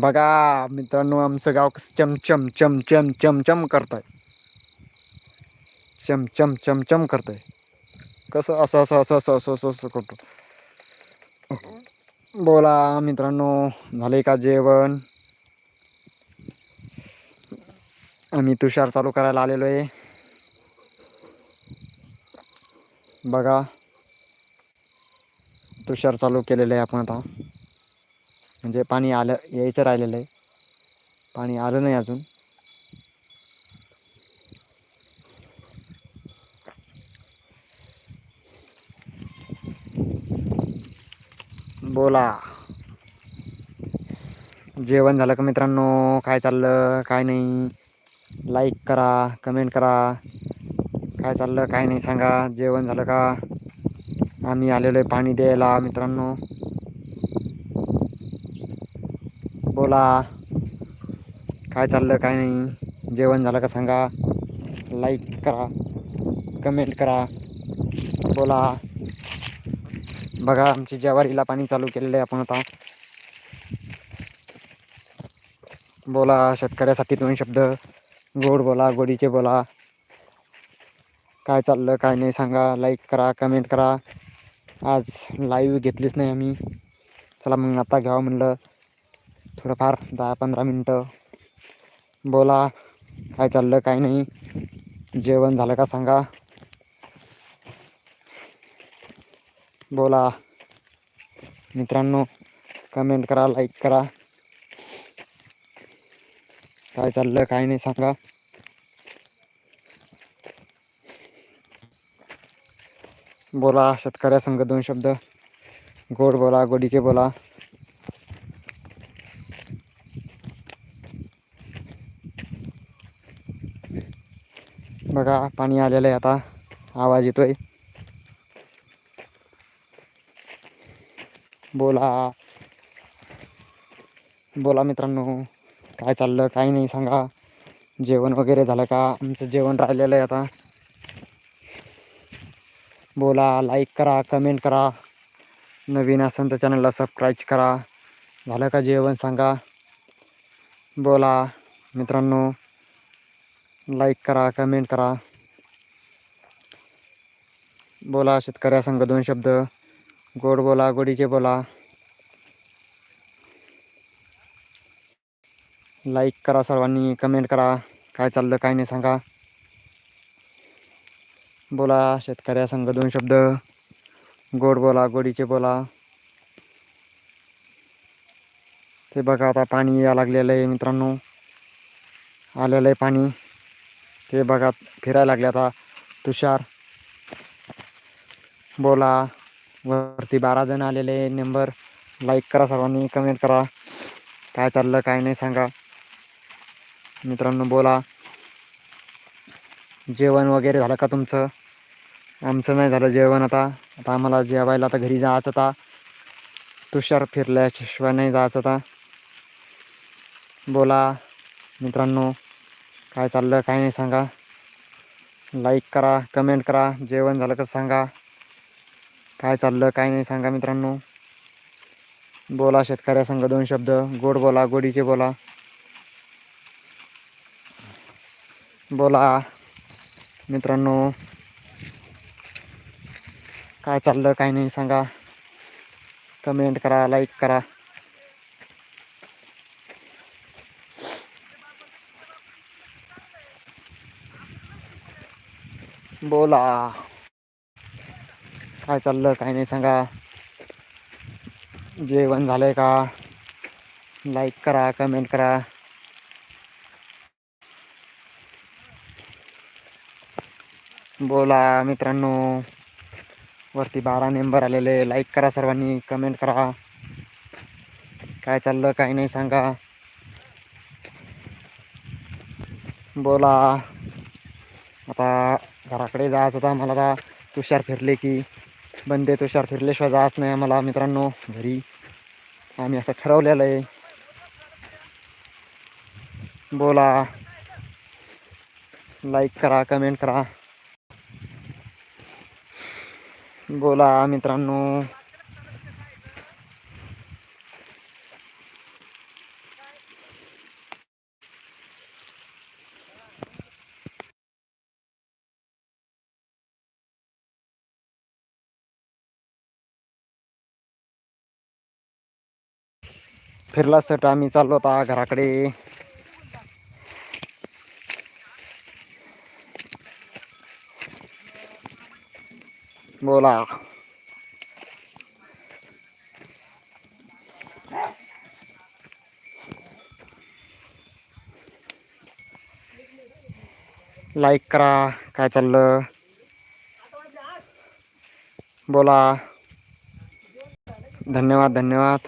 बघा मित्रांनो आमचं गाव कसं चमचम चमचम चमचम करतय. चमचम चमचम करतय. कसं असं असं असं असं असं असं असं करतो. बोला मित्रांनो झाले का जेवण? आम्ही तुषार चालू करायला आलेलो आहे. बघा. तुषार चालू केलेलं आहे आपण आता. म्हणजे पाणी आलं यायचं राहिलेलं आहे. पाणी आलं नाही अजून. बोला. जेवण झालं का मित्रांनो? काय चाललं? काय नाही? लाईक करा कमेंट करा. काय चाललं काय नाही सांगा. जेवण झालं का? आम्ही आलेलो आहे पाणी द्यायला मित्रांनो. बोला. काय चाललं काय नाही? जेवण झालं का सांगा? लाईक करा. कमेंट करा. बोला. बघा आमची ज्वारीला पाणी चालू केलेलं आहे आपण आता. बोला शेतकऱ्यासाठी दोन शब्द. गोड बोला गोडीचे बोला. काय चाललं काय नाही सांगा. लाईक करा कमेंट करा. आज लाईव्ह घेतलीच नाही आम्ही. चला मग आता घ्यावं म्हणलं. थोडंफार दहा पंधरा मिनटं. बोला काय चाललं काय नाही. जेवण झालं का सांगा. बोला. मित्रांनो कमेंट करा लाईक करा. काय चाललं काय नाही सांगा. बोला शेतकऱ्या संघ दोन शब्द. गोड बोला गोडीचे बोला. बघा पाणी आलेलं आहे आता. आवाज येतोय. बोला. बोला मित्रांनो काय चाललं काय नाही सांगा. जेवण वगैरे झालं का? आमचं जेवण राहिलेलं आहे आता. बोला लाईक करा कमेंट करा. नवीन असेल तर चॅनलला सबस्क्राईब करा. झालं का जेवण सांगा? बोला मित्रांनो. लाईक करा कमेंट करा. बोला शेतकऱ्या संघ दोन शब्द. गोड बोला गोडीचे बोला. लाईक करा सर्वांनी कमेंट करा. काय चाललं काय नाही सांगा. बोला शेतकऱ्या संघ दोन शब्द. गोड बोला गोडीचे बोला. ते बघा आता पाणी या लागलेलं आहे मित्रांनो. आलेलं आहे पाणी. ते बघा फिरायला लागले आता तुषार. बोला वरती बारा जण आलेले नंबर. लाईक करा सर्वांनी कमेंट करा. काय चाललं काय नाही सांगा. मित्रांनो बोला. जेवण वगैरे झालं का तुमचं? आमचं नाही झालं जेवण आता. आता आम्हाला जेवायला आता घरी जायचं आता. तुषार फिरल्याशिवाय नाही जायचं आता. बोला मित्रांनो काय चाललं काय नाही सांगा. लाईक करा कमेंट करा जेवण झालं का सांगा. काय चाललं काय नाही सांगा मित्रांनो. बोला शेतकऱ्या सांगा दोन शब्द. गोड बोला गोडीचे बोला. बोला मित्रांनो. काय चाललं, काय नाही सांगा. कमेंट करा लाईक करा. बोला. काय चाललं, काय नाही सांगा. जेवण झालंय का? लाईक करा कमेंट करा. बोला मित्रांनो. वरती बारा नंबर आलेले लाईक करा सर्वांनी कमेंट करा. काय चाललं काय नाही सांगा. बोला. आता घराकडे जायचं होतं मला आता तुषार फिरले की बंदे तुषार फिरल्याशिवाय जायचं नाही आम्हाला मित्रांनो घरी. आम्ही असं ठरवलेलं आहे. बोला. लाईक करा कमेंट करा. बोला मित्रांनो. फिरला सट आम्ही चाललो होता घराकडे. बोला. लाईक करा काय चाललं? बोला. धन्यवाद धन्यवाद.